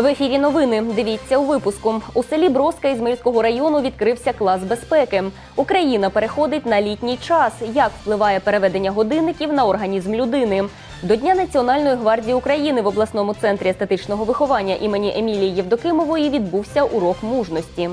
В ефірі новини. Дивіться у випуску. У селі Броска Ізмельського району відкрився клас безпеки. Україна переходить на літній час. Як впливає переведення годинників на організм людини? До Дня Національної гвардії України в обласному центрі естетичного виховання імені Емілії Євдокимової відбувся урок мужності.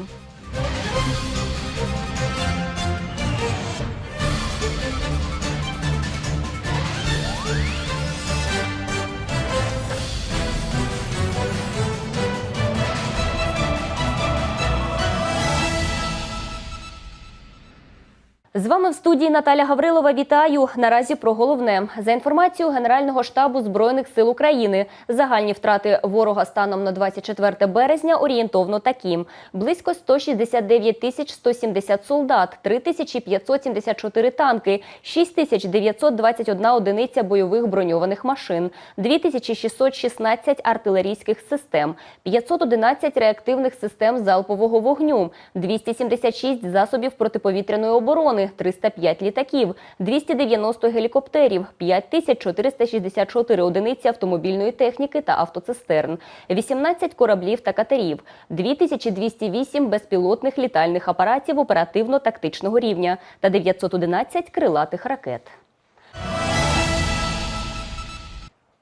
З вами в студії Наталя Гаврилова. Вітаю. Наразі про головне за інформацією Генерального штабу збройних сил України. Загальні втрати ворога станом на 24 березня орієнтовно такі: близько 169 тисяч 170 солдат, 3574 танки, 6921 одиниця бойових броньованих машин, 2616 артилерійських систем, 511 реактивних систем залпового вогню, 276 засобів протиповітряної оборони, 305 літаків, 290 гелікоптерів, 5464 одиниці автомобільної техніки та автоцистерн, 18 кораблів та катерів, 2208 безпілотних літальних апаратів оперативно-тактичного рівня та 911 крилатих ракет.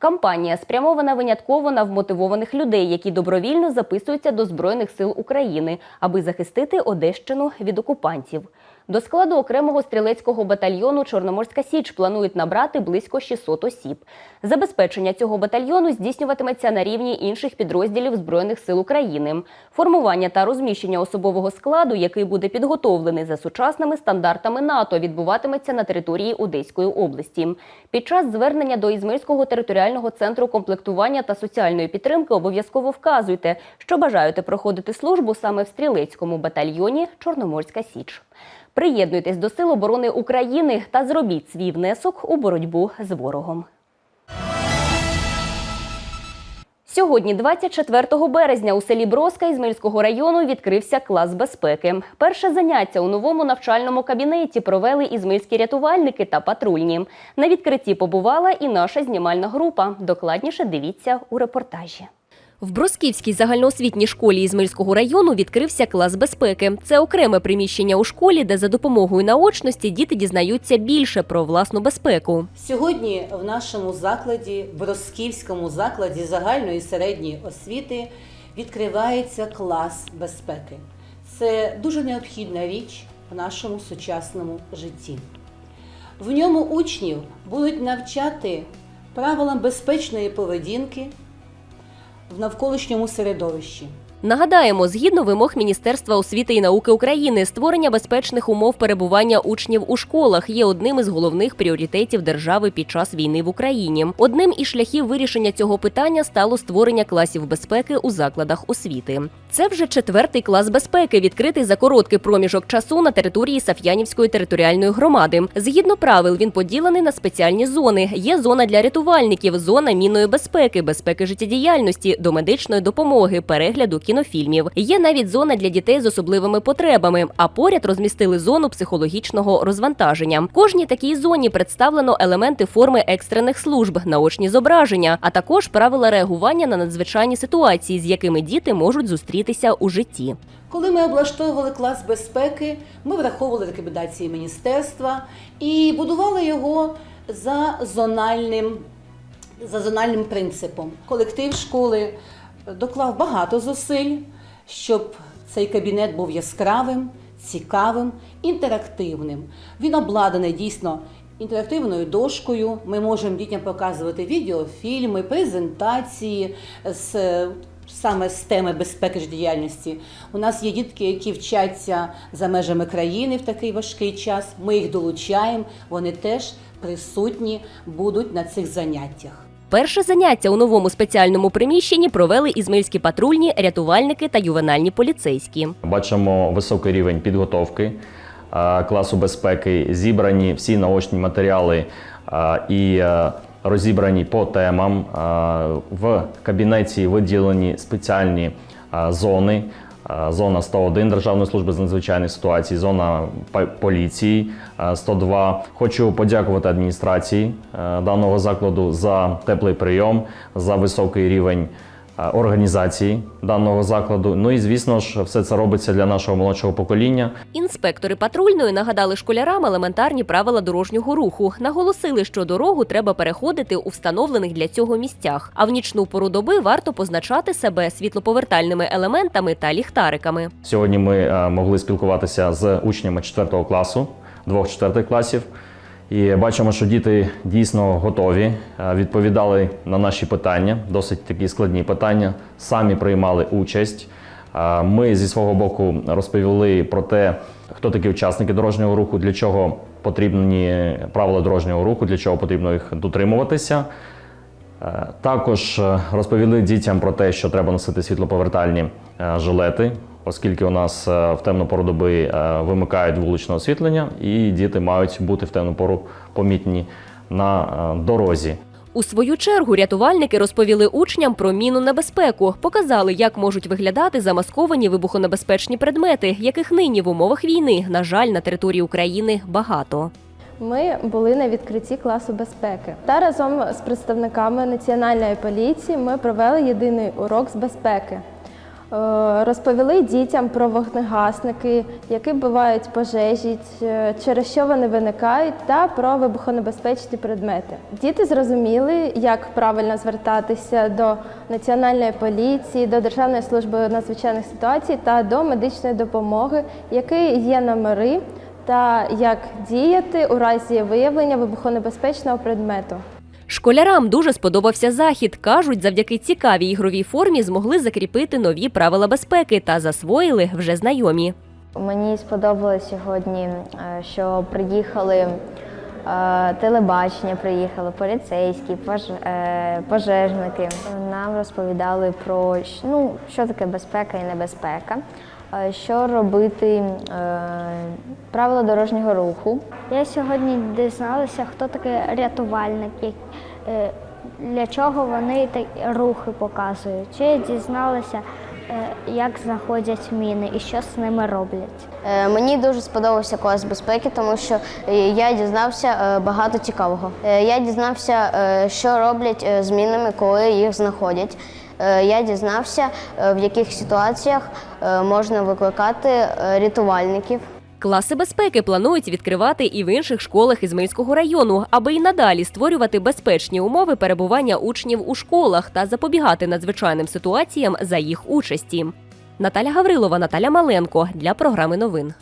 Кампанія спрямована винятково на вмотивованих людей, які добровільно записуються до Збройних сил України, аби захистити Одещину від окупантів. До складу окремого стрілецького батальйону Чорноморська Січ планують набрати близько 600 осіб. Забезпечення цього батальйону здійснюватиметься на рівні інших підрозділів Збройних сил України. Формування та розміщення особового складу, який буде підготовлений за сучасними стандартами НАТО, відбуватиметься на території Одеської області. Під час звернення до Ізмельського територіального центру комплектування та соціальної підтримки обов'язково вказуйте, що бажаєте проходити службу саме в стрілецькому батальйоні Чорноморська Січ. Приєднуйтесь до Сил оборони України та зробіть свій внесок у боротьбу з ворогом. Сьогодні, 24 березня, у селі Броска Ізмельського району відкрився клас безпеки. Перше заняття у новому навчальному кабінеті провели ізмельські рятувальники та патрульні. На відкритті побувала і наша знімальна група. Докладніше дивіться у репортажі. В Бросківській загальноосвітній школі Ізмельського району відкрився клас безпеки. Це окреме приміщення у школі, де за допомогою наочності діти дізнаються більше про власну безпеку. Сьогодні в нашому закладі, Бросківському закладі загальної середньої освіти, відкривається клас безпеки. Це дуже необхідна річ в нашому сучасному житті. В ньому учнів будуть навчати правилам безпечної поведінки в навколишньому середовищі. Нагадаємо, згідно вимог Міністерства освіти і науки України, створення безпечних умов перебування учнів у школах є одним із головних пріоритетів держави під час війни в Україні. Одним із шляхів вирішення цього питання стало створення класів безпеки у закладах освіти. Це вже четвертий клас безпеки, відкритий за короткий проміжок часу на території Саф'янівської територіальної громади. Згідно правил, він поділений на спеціальні зони. Є зона для рятувальників, зона мінної безпеки, безпеки життєдіяльності, до медичної допомоги, перегляду кінофільмів. Є навіть зона для дітей з особливими потребами. А поряд розмістили зону психологічного розвантаження. Кожній такій зоні представлено елементи форми екстрених служб, наочні зображення, а також правила реагування на надзвичайні ситуації, з якими діти можуть зустрітися у житті. Коли ми облаштовували клас безпеки, ми враховували рекомендації міністерства і будували його за зональним, за зональним принципом. Колектив школи доклав багато зусиль, щоб цей кабінет був яскравим, цікавим, інтерактивним. Він обладнаний дійсно інтерактивною дошкою. Ми можемо дітям показувати відеофільми, презентації з саме з теми безпеки життєдіяльності. У нас є дітки, які вчаться за межами країни в такий важкий час. Ми їх долучаємо, вони теж присутні будуть на цих заняттях. Перше заняття у новому спеціальному приміщенні провели ізмаїльські патрульні, рятувальники та ювенальні поліцейські. Бачимо високий рівень підготовки е, класу безпеки, зібрані всі наочні матеріали е, і е, розібрані по темам. В кабінеті виділені спеціальні зони. Е, Зона 101 Державної служби з надзвичайних ситуацій, зона поліції е, 102. Хочу подякувати адміністрації е, даного закладу за теплий прийом, за високий рівень е, організації даного закладу. Ну і звісно ж, все це робиться для нашого молодшого покоління. Інспектори патрульної нагадали школярам елементарні правила дорожнього руху. Наголосили, що дорогу треба переходити у встановлених для цього місцях. А в нічну пору доби варто позначати себе світлоповертальними елементами та ліхтариками. Сьогодні ми е, могли спілкуватися з учнями 4 класу, двох 4 класів. І бачимо, що діти дійсно готові, е, відповідали на наші питання, досить такі складні питання, самі приймали участь. Е, Ми зі свого боку розповіли про те, хто такі учасники дорожнього руху, для чого потрібні правила дорожнього руху, для чого потрібно їх дотримуватися. Е, Також розповіли дітям про те, що треба носити світлоповертальні жилети, оскільки у нас е, в темну пору доби е, вимикають вуличне освітлення, і діти мають бути в темну пору помітні на е, дорозі. У свою чергу рятувальники розповіли учням про міну небезпеку, показали, як можуть виглядати замасковані вибухонебезпечні предмети, яких нині в умовах війни, на жаль, на території України багато. Ми були на відкритті класу безпеки. Та разом з представниками національної поліції ми провели єдиний урок з безпеки. Е, Розповіли дітям про вогнегасники, які бувають пожежі, через що вони виникають, та про вибухонебезпечні предмети. Діти зрозуміли, як правильно звертатися до національної поліції, до Державної служби надзвичайних ситуацій та до медичної допомоги, які є номери та як діяти у разі виявлення вибухонебезпечного предмету. Школярам дуже сподобався захід. кажуть, завдяки цікавій ігровій формі змогли закріпити нові правила безпеки та засвоїли вже знайомі. Мені сподобалось сьогодні, е, що приїхали е, телебачення, приїхали поліцейські, е, пожежники. Нам розповідали про ну, що таке безпека і небезпека, що робити, е, правила дорожнього руху. Я сьогодні дізналася, хто такий рятувальник, е, для чого вони та- рухи показують. Ще я дізналася, е, як знаходять міни і що з ними роблять. Е, Мені дуже сподобався клас безпеки, тому що е, я дізнався е, багато цікавого. Е, Я дізнався, е, що роблять е, з мінами, коли їх знаходять. Е, Я дізнався, е, в яких ситуаціях е, можна викликати рятувальників. Класи безпеки планують відкривати і в інших школах Ізмаїльського району, аби й надалі створювати безпечні умови перебування учнів у школах та запобігати надзвичайним ситуаціям за їх участі. Наталя Гаврилова, Наталя Маленко для програми новин.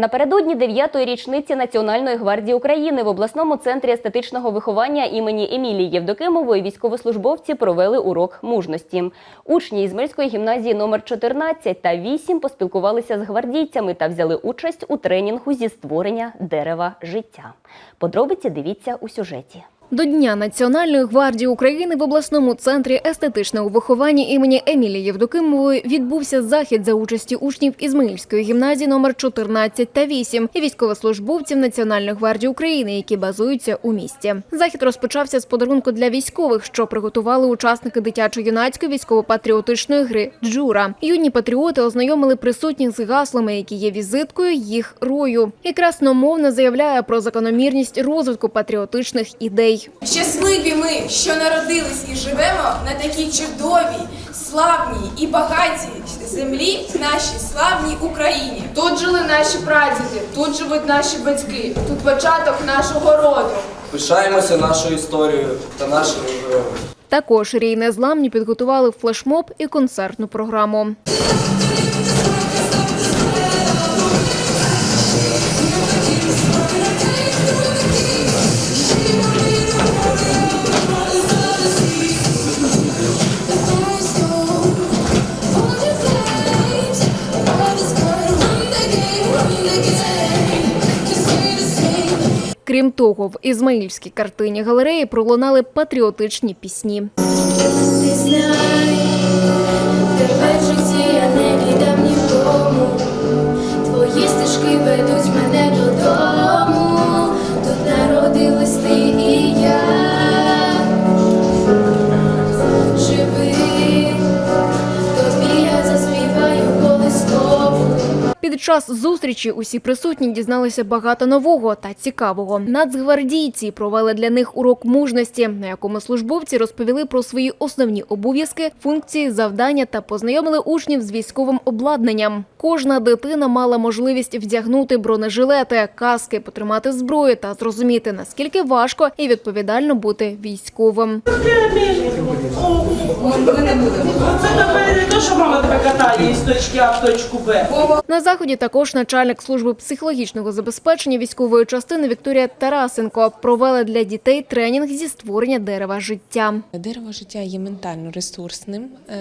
Напередодні дев'ятої річниці Національної гвардії України в обласному центрі естетичного виховання імені Емілії Євдокимової військовослужбовці провели урок мужності. Учні Ізмельської гімназії номер 14 та 8 поспілкувалися з гвардійцями та взяли участь у тренінгу зі створення дерева життя. Подробиці дивіться у сюжеті. До Дня Національної гвардії України в обласному центрі естетичного виховання імені Емілії Євдокимової відбувся захід за участі учнів Ізмаїльської гімназії номер 14 та 8 і військовослужбовців Національної гвардії України, які базуються у місті. Захід розпочався з подарунку для військових, що приготували учасники дитячо-юнацької військово-патріотичної гри Джура. Юні патріоти ознайомили присутніх з гаслами, які є візиткою їх рою, і красномовно заявляє про закономірність розвитку патріотичних ідей. Щасливі ми, що народились і живемо на такій чудовій, славній і багатій землі, нашій славній Україні. Тут жили наші прадіди, тут живуть наші батьки, тут початок нашого роду. Пишаємося нашою історією та нашими героями. Також рій незламні підготували флешмоб і концертну програму. Крім того, в Ізмаїльській картині галереї пролунали патріотичні пісні. Твої стежки ведуть мене час зустрічі усі присутні дізналися багато нового та цікавого. Нацгвардійці провели для них урок мужності, на якому службовці розповіли про свої основні обов'язки, функції, завдання та познайомили учнів з військовим обладнанням. Кожна дитина мала можливість вдягнути бронежилети, каски, потримати зброю та зрозуміти наскільки важко і відповідально бути військовим. Це не то, що мама тебе катає із точки А в точку Б. На заході також начальник служби психологічного забезпечення військової частини Вікторія Тарасенко провела для дітей тренінг зі створення дерева життя. Дерево життя є ментально ресурсним, е,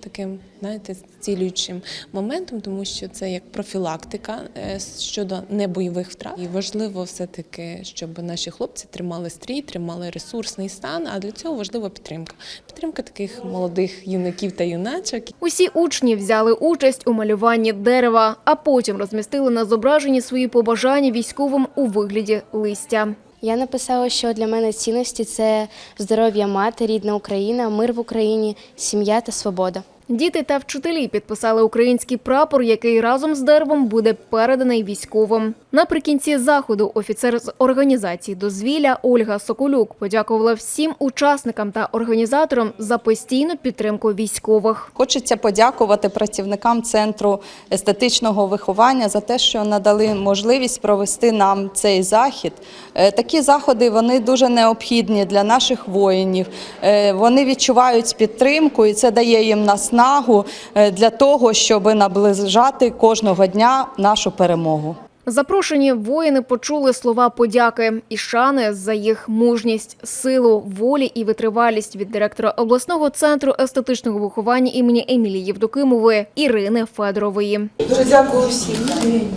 таким, знаєте, зцілюючим моментом, тому що це як профілактика е, щодо небойових втрат. І важливо все-таки, щоб наші хлопці тримали стрій, тримали ресурсний стан. А для цього важлива підтримка. Підтримка таких молодих юнаків та юначок, Усі учні взяли участь у малюванні дерева, а потім розмістили на зображенні свої побажання військовим у вигляді листя. Я написала, що для мене цінності це здоров'я мати, рідна Україна, мир в Україні, сім'я та свобода. Діти та вчителі підписали український прапор, який разом з деревом буде переданий військовим. Наприкінці заходу офіцер з організації дозвілля Ольга Соколюк подякувала всім учасникам та організаторам за постійну підтримку військових. Хочеться подякувати працівникам центру естетичного виховання за те, що надали можливість провести нам цей захід. Е, Такі заходи вони дуже необхідні для наших воїнів. Е, Вони відчувають підтримку, і це дає їм наснагу е, для того, щоб наближати кожного дня нашу перемогу. Запрошені воїни почули слова подяки і шани за їх мужність, силу, волі і витривалість від директора обласного центру естетичного виховання імені Емілії Євдокимової Ірини Федорової. Дуже дякую всім,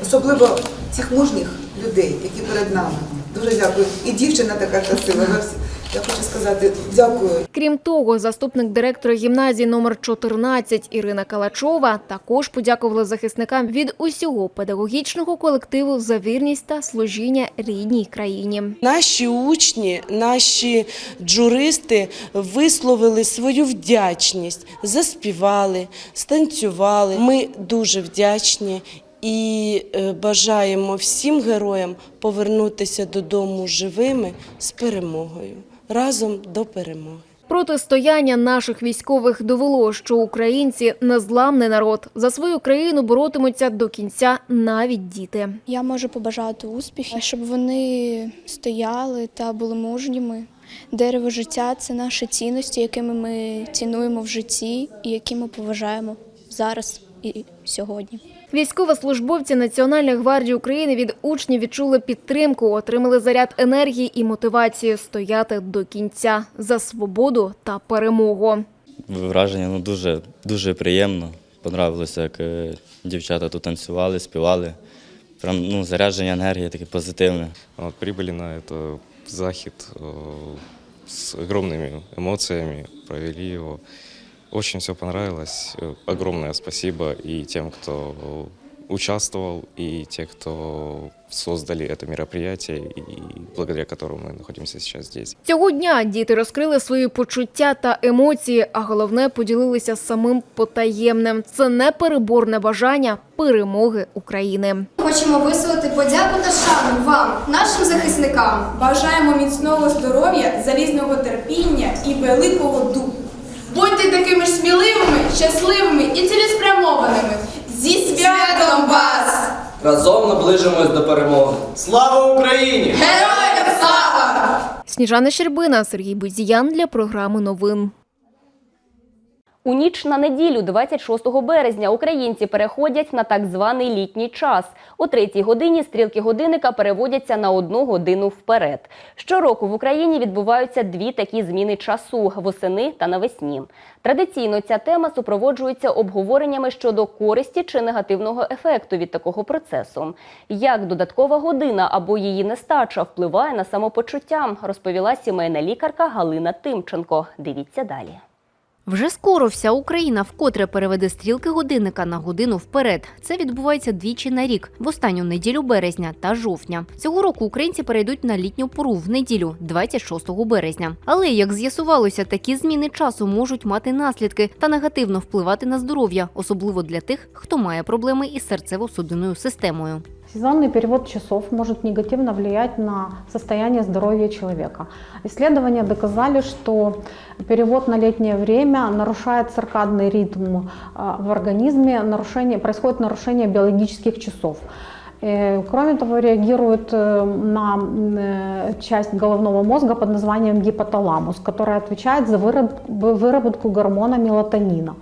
особливо цих мужніх людей, які перед нами. Дуже дякую. І дівчина така красива. Я хочу сказати дякую. Крім того, заступник директора гімназії номер 14 Ірина Калачова також подякувала захисникам від усього педагогічного колективу за вірність та служіння рідній країні. Наші учні, наші джуристи висловили свою вдячність, заспівали, станцювали. Ми дуже вдячні і е, бажаємо всім героям повернутися додому живими з перемогою. Разом до перемоги. Протистояння наших військових довело, що українці незламний народ за свою країну боротимуться до кінця навіть діти. Я можу побажати успіхів, щоб вони стояли та були мужніми. Дерево життя це наші цінності, якими ми цінуємо в житті і які ми поважаємо зараз і сьогодні. Військовослужбовці Національної гвардії України від учнів відчули підтримку, отримали заряд енергії і мотивацію стояти до кінця за свободу та перемогу. Враження ну, дуже, дуже приємно. Понравилося, як е, дівчата тут танцювали, співали. Прям ну, зарядження енергії таке позитивне. Вот, прибыли на это захід э, с огромными эмоциями, провели его. Очень все понравилось. Э, Огромное спасибо и тем, кто участвовал, и те, кто создали это мероприятие, и благодаря которому мы находимся сейчас здесь. Цього дня діти розкрили свої почуття та емоції, а головне поділилися самим потаємним. Це непереборне бажання перемоги України. Хочемо висловити подяку та шану вам, нашим захисникам. Бажаємо міцного здоров'я, залізного терпіння і великого духу. Будьте такими ж сміливими, щасливими і цілеспрямованими. Зі святом вас! Разом наближимось до перемоги. Слава Україні! Героям слава! Сніжана Щербина, Сергій Бузіян для програми новин. У ніч на неділю, 26 березня, українці переходять на так званий літній час. О третій годині стрілки годинника переводяться на одну годину вперед. Щороку в Україні відбуваються дві такі зміни часу восени та навесні. Традиційно ця тема супроводжується обговореннями щодо користі чи негативного ефекту від такого процесу. Як додаткова година або її нестача впливає на самопочуття, розповіла сімейна лікарка Галина Тимченко. Дивіться далі. Вже скоро вся Україна вкотре переведе стрілки годинника на годину вперед. Це відбувається двічі на рік, в останню неділю березня та жовтня. Цього року українці перейдуть на літню пору в неділю, 26 березня. Але як з'ясувалося, такі зміни часу можуть мати наслідки та негативно впливати на здоров'я, особливо для тих, хто має проблеми із серцево-судинною системою. Сезонный перевод часов может негативно влиять на состояние здоровья человека. Исследования доказали, что перевод на летнее время нарушает циркадный ритм а, в организме, нарушение, происходит нарушение биологических часов. Э, Кроме того, реагирует э, на э, часть головного мозга под названием гипоталамус, которая отвечает за выраб- выработку гормона мелатонина.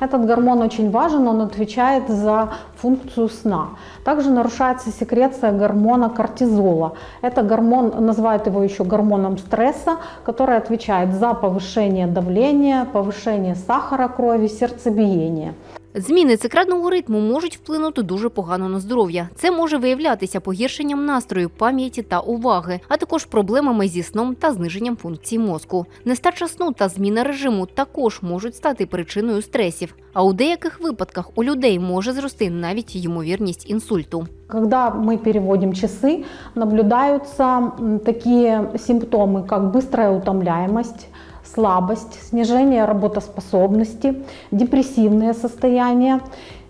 Этот гормон очень важен, он отвечает за функцию сна. Также нарушается секреция гормона кортизола. Это гормон, называют его еще гормоном стресса, который отвечает за повышение давления, повышение сахара крови, сердцебиения. Зміни цикрадного ритму можуть вплинути дуже погано на здоров'я. Це може виявлятися погіршенням настрою, пам'яті та уваги, а також проблемами зі сном та зниженням функцій мозку. Нестача сну та зміна режиму також можуть стати причиною стресів. А у деяких випадках у людей може зрости навіть ймовірність інсульту. Когда мы переводим часы, наблюдаются м, такие симптомы, как быстрая утомляемость, слабость, снижение работоспособности, депрессивные состояния.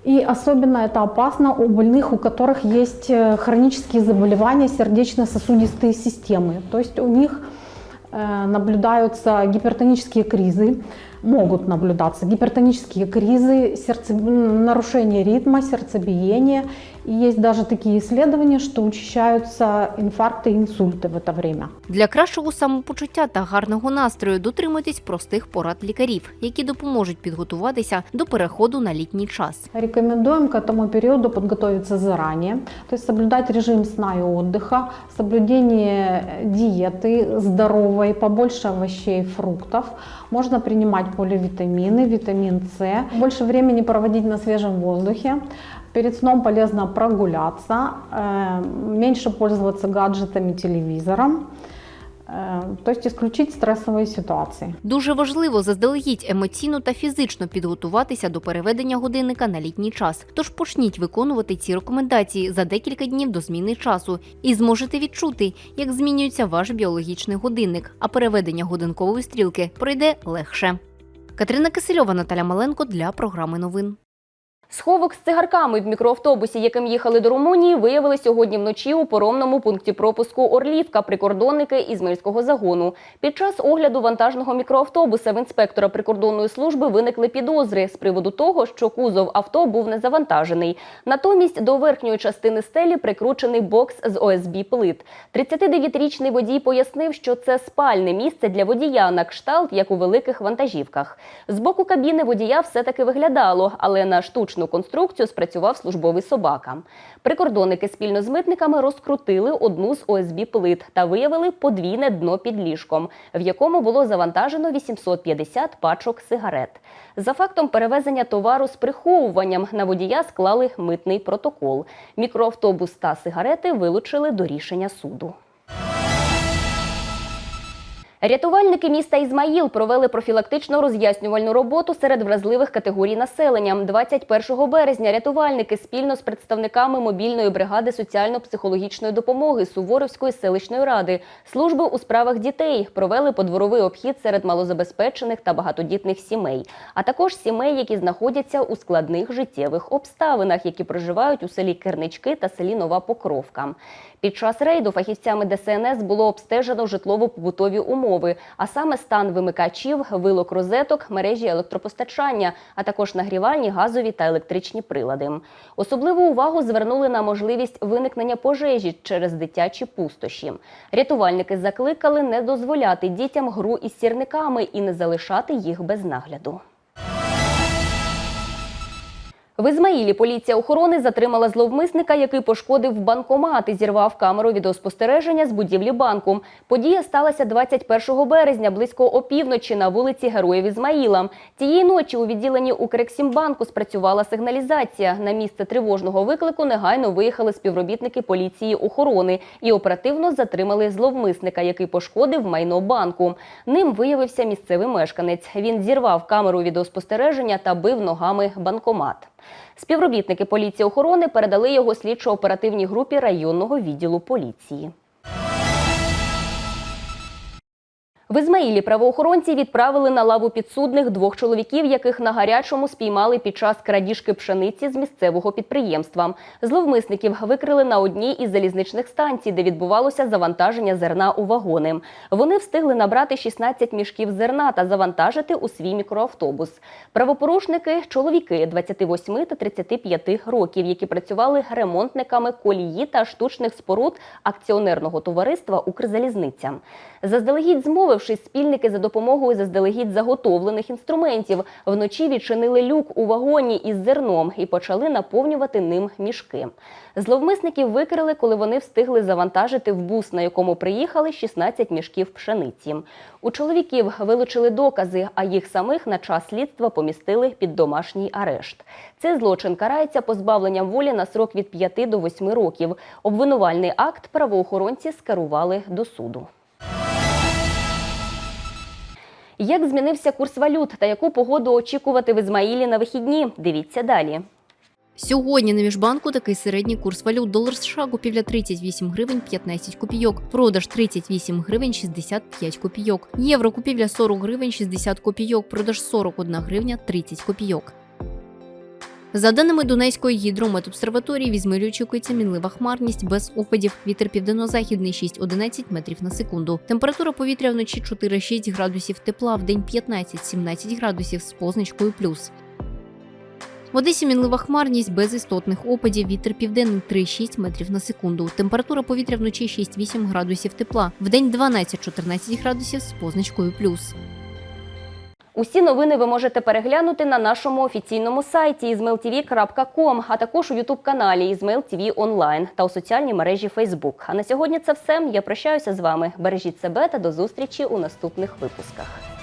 И особенно это опасно у больных, у которых есть э, хронические заболевания сердечно-сосудистой системы. То есть у них э, наблюдаются гипертонические кризы, могут наблюдаться гипертонические кризы, сердце... м, нарушение ритма, сердцебиения. И есть даже такие исследования, что учащаются инфаркты и инсульты в это время. Для кращого самопочуття та гарного настрою дотримуйтесь простих порад лікарів, які допоможуть підготуватися до переходу на літній час. Рекомендуем к этому периоду подготовиться заранее, то есть соблюдать режим сна и отдыха, соблюдение диеты здоровой, побольше овощей, фруктов. Можно принимать поливитамины, витамин С. Больше времени проводить на свежем воздухе. Перед сном полезно прогуляться, э, меньше пользоваться гаджетами, телевизором. Э, То есть исключить стрессовые ситуации. Дуже важливо заздалегідь емоційно та фізично підготуватися до переведення годинника на літній час. Тож почніть виконувати ці рекомендації за декілька днів до зміни часу і зможете відчути, як змінюється ваш біологічний годинник, а переведення годинкової стрілки пройде легше. Катерина Кисельова, Наталя Маленко для програми новин. Сховок з цигарками в мікроавтобусі, яким їхали до Румунії, виявили сьогодні вночі у поромному пункті пропуску Орлівка прикордонники Ізмельського загону. Під час огляду вантажного мікроавтобуса в інспектора прикордонної служби виникли підозри з приводу того, що кузов авто був не завантажений. Натомість до верхньої частини стелі прикручений бокс з ОСБ плит. 39-річний водій пояснив, що це спальне місце для водія на кшталт, як у великих вантажівках. З боку кабіни водія все-таки виглядало, але на штучну конструкцію спрацював службовий собака. Прикордонники спільно з митниками розкрутили одну з ОСБ плит та виявили подвійне дно під ліжком, в якому було завантажено 850 пачок сигарет. За фактом перевезення товару з приховуванням на водія склали митний протокол. Мікроавтобус та сигарети вилучили до рішення суду. Рятувальники міста Ізмаїл провели профілактично роз'яснювальну роботу серед вразливих категорій населення. 21 березня рятувальники спільно з представниками мобільної бригади соціально-психологічної допомоги Суворовської селищної ради, служби у справах дітей провели подворовий обхід серед малозабезпечених та багатодітних сімей, а також сімей, які знаходяться у складних життєвих обставинах, які проживають у селі Кернички та селі Нова Покровка. Під час рейду фахівцями ДСНС було обстежено житлово-побутові умови, а саме стан вимикачів, вилок розеток, мережі електропостачання, а також нагрівальні, газові та електричні прилади. Особливу увагу звернули на можливість виникнення пожежі через дитячі пустощі. Рятувальники закликали не дозволяти дітям гру із сірниками і не залишати їх без нагляду. В Ізмаїлі поліція охорони затримала зловмисника, який пошкодив банкомат і зірвав камеру відеоспостереження з будівлі банку. Подія сталася 21 березня близько опівночі на вулиці Героїв Ізмаїла. Тієї ночі у відділенні Укрексімбанку спрацювала сигналізація. На місце тривожного виклику негайно виїхали співробітники поліції охорони і оперативно затримали зловмисника, який пошкодив майно банку. Ним виявився місцевий мешканець. Він зірвав камеру відеоспостереження та бив ногами банкомат. Співробітники поліції охорони передали його слідчо-оперативній групі районного відділу поліції. В Ізмаїлі правоохоронці відправили на лаву підсудних двох чоловіків, яких на гарячому спіймали під час крадіжки пшениці з місцевого підприємства. Зловмисників викрили на одній із залізничних станцій, де відбувалося завантаження зерна у вагони. Вони встигли набрати 16 мішків зерна та завантажити у свій мікроавтобус. Правопорушники чоловіки 28 та 35 років, які працювали ремонтниками колії та штучних споруд акціонерного товариства Укрзалізниця. Заздалегідь змовившись, спільники за допомогою заздалегідь заготовлених інструментів вночі відчинили люк у вагоні із зерном і почали наповнювати ним мішки. Зловмисників викрили, коли вони встигли завантажити в бус, на якому приїхали 16 мішків пшениці. У чоловіків вилучили докази, а їх самих на час слідства помістили під домашній арешт. Цей злочин карається позбавленням волі на срок від 5 до 8 років. Обвинувальний акт правоохоронці скерували до суду. Як змінився курс валют та яку погоду очікувати в Ізмаїлі на вихідні? Дивіться далі. Сьогодні на міжбанку такий середній курс валют. Долар США купівля 38 гривень 15 копійок, продаж 38 гривень 65 копійок, євро купівля 40 гривень 60 копійок, продаж 41 гривня 30 копійок. За даними Дунайської гідрометобсерваторії, в очікується мінлива хмарність без опадів. Вітер південно-західний 6-11 метрів на секунду. Температура повітря вночі 4-6 градусів тепла, в день 15-17 градусів з позначкою плюс. В Одесі мінлива хмарність без істотних опадів. Вітер південний 3-6 метрів на секунду. Температура повітря вночі 6-8 градусів тепла. В день 12-14 градусів з позначкою плюс. Усі новини ви можете переглянути на нашому офіційному сайті izmailtv.com, а також у ютуб-каналі ТВ онлайн та у соціальній мережі Facebook. А на сьогодні це все. Я прощаюся з вами. Бережіть себе та до зустрічі у наступних випусках.